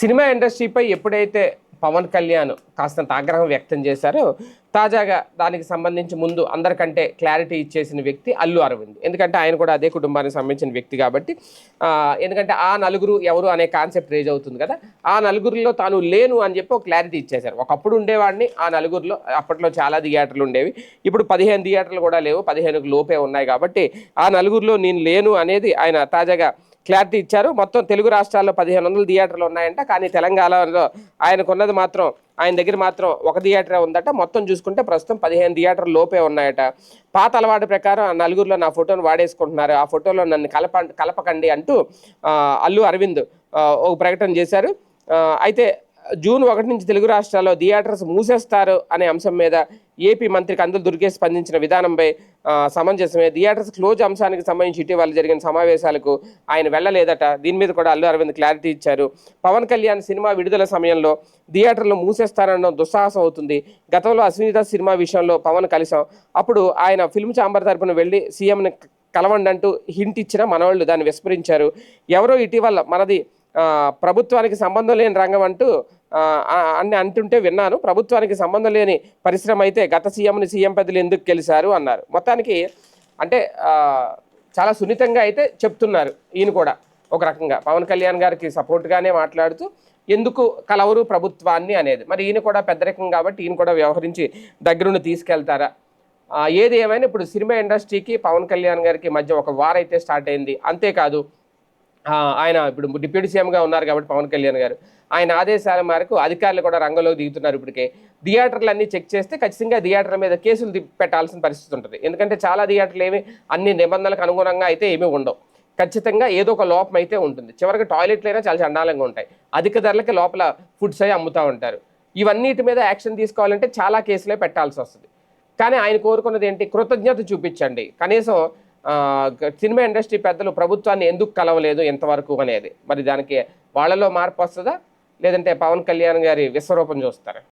Cinema ఇండస్ట్రీపై ఎప్పుడైతే పవన్ కళ్యాణ్ కాస్తంత ఆగ్రహం వ్యక్తం చేశారో తాజాగా దానికి సంబంధించి ముందు అందరికంటే క్లారిటీ ఇచ్చేసిన వ్యక్తి అల్లు అరవింద్. ఎందుకంటే ఆయన కూడా అదే కుటుంబానికి సంబంధించిన వ్యక్తి కాబట్టి ఎందుకంటే ఆ నలుగురు ఎవరు అనే కాన్సెప్ట్ రేజ్ అవుతుంది కదా ఆ నలుగురిలో తాను లేను అని చెప్పి ఒక క్లారిటీ ఇచ్చేశారు. ఒకప్పుడు ఉండేవాడిని ఆ నలుగురిలో అప్పట్లో చాలా థియేటర్లు ఉండేవి. ఇప్పుడు పదిహేను థియేటర్లు కూడా లేవు పదిహేనుకు లోపే ఉన్నాయి కాబట్టి ఆ నలుగురిలో నేను లేను అనేది ఆయన తాజాగా క్లారిటీ ఇచ్చారు. మొత్తం తెలుగు రాష్ట్రాల్లో పదిహేను వందల థియేటర్లు ఉన్నాయంట. కానీ తెలంగాణలో ఆయనకున్నది మాత్రం ఆయన దగ్గర మాత్రం ఒక థియేటరే ఉందట. మొత్తం చూసుకుంటే ప్రస్తుతం పదిహేను థియేటర్ లోపే ఉన్నాయట. పాత అలవాటు ప్రకారం ఆ నలుగురిలో నా ఫోటోను వాడేసుకుంటున్నారు. ఆ ఫోటోలో నన్ను కలప కలపకండి అంటూ అల్లు అరవింద్ ఒక ప్రకటన చేశారు. అయితే జూన్ ఒకటి నుంచి తెలుగు రాష్ట్రాల్లో థియేటర్స్ మూసేస్తారు అనే అంశం మీద ఏపీ మంత్రి కందులు దుర్గేష్ స్పందించిన విధానంపై సమంజసమే. థియేటర్స్ క్లోజ్ అంశానికి సంబంధించి ఇటీవల జరిగిన సమావేశాలకు ఆయన వెళ్ళలేదట. దీని మీద కూడా అల్లు అరవింద్ క్లారిటీ ఇచ్చారు. పవన్ కళ్యాణ్ సినిమా విడుదల సమయంలో థియేటర్లు మూసేస్తారనడం దుస్సాహసం అవుతుంది. గతంలో అశ్వినిత సినిమా విషయంలో పవన్ కలిసాం అప్పుడు ఆయన ఫిల్మ్ ఛాంబర్ తరపున వెళ్ళి సీఎంని కలవండి అంటూ హింట్ ఇచ్చిన మనవాళ్ళు దాన్ని విస్మరించారు. ఎవరో ఇటీవల మనది ప్రభుత్వానికి సంబంధం లేని రంగం అంటూ అన్ని అంటుంటే విన్నాను. ప్రభుత్వానికి సంబంధం లేని పరిశ్రమ అయితే గత సీఎంని సీఎం పెద్దలు ఎందుకు గెలిచారు అన్నారు. మొత్తానికి అంటే చాలా సున్నితంగా అయితే చెప్తున్నారు ఈయన కూడా ఒక రకంగా. పవన్ కళ్యాణ్ గారికి సపోర్ట్గానే మాట్లాడుతూ ఎందుకు కలవరు ప్రభుత్వాన్ని అనేది. మరి ఈయన కూడా పెద్దరికం కాబట్టి ఈయన కూడా వ్యవహరించి దగ్గరుండి తీసుకెళ్తారా? ఏది ఏమైనా ఇప్పుడు సినిమా ఇండస్ట్రీకి పవన్ కళ్యాణ్ గారికి మధ్య ఒక వార్ అయితే స్టార్ట్ అయింది. అంతేకాదు ఆయన ఇప్పుడు డిప్యూటీ సీఎంగా ఉన్నారు కాబట్టి పవన్ కళ్యాణ్ గారు. ఆయన ఆదేశాల మేరకు అధికారులు కూడా రంగంలోకి దిగుతున్నారు ఇప్పటికే. థియేటర్లు అన్ని చెక్ చేస్తే ఖచ్చితంగా థియేటర్ల మీద కేసులు పెట్టాల్సిన పరిస్థితి ఉంటుంది. ఎందుకంటే చాలా థియేటర్లు ఏమి అన్ని నిబంధనలకు అనుగుణంగా అయితే ఏమీ ఉండవు. ఖచ్చితంగా ఏదో ఒక లోపం అయితే ఉంటుంది. చివరికి టాయిలెట్లు అయినా చాలా చండాలంగా ఉంటాయి. అధిక ధరలకి లోపల ఫుడ్స్ అవి అమ్ముతూ ఉంటారు. ఇవన్నిటి మీద యాక్షన్ తీసుకోవాలంటే చాలా కేసులే పెట్టాల్సి వస్తుంది. కానీ ఆయన కోరుకున్నది ఏంటి? కృతజ్ఞత చూపించండి. కనీసం సినిమా ఇండస్ట్రీ పెద్దలు ప్రభుత్వాన్ని ఎందుకు కలవలేదు ఎంతవరకు అనేది. మరి దానికి వాళ్ళలో మార్పు వస్తుందా? లేదంటే పవన్ కళ్యాణ్ గారి విశ్వరూపం చూస్తారా?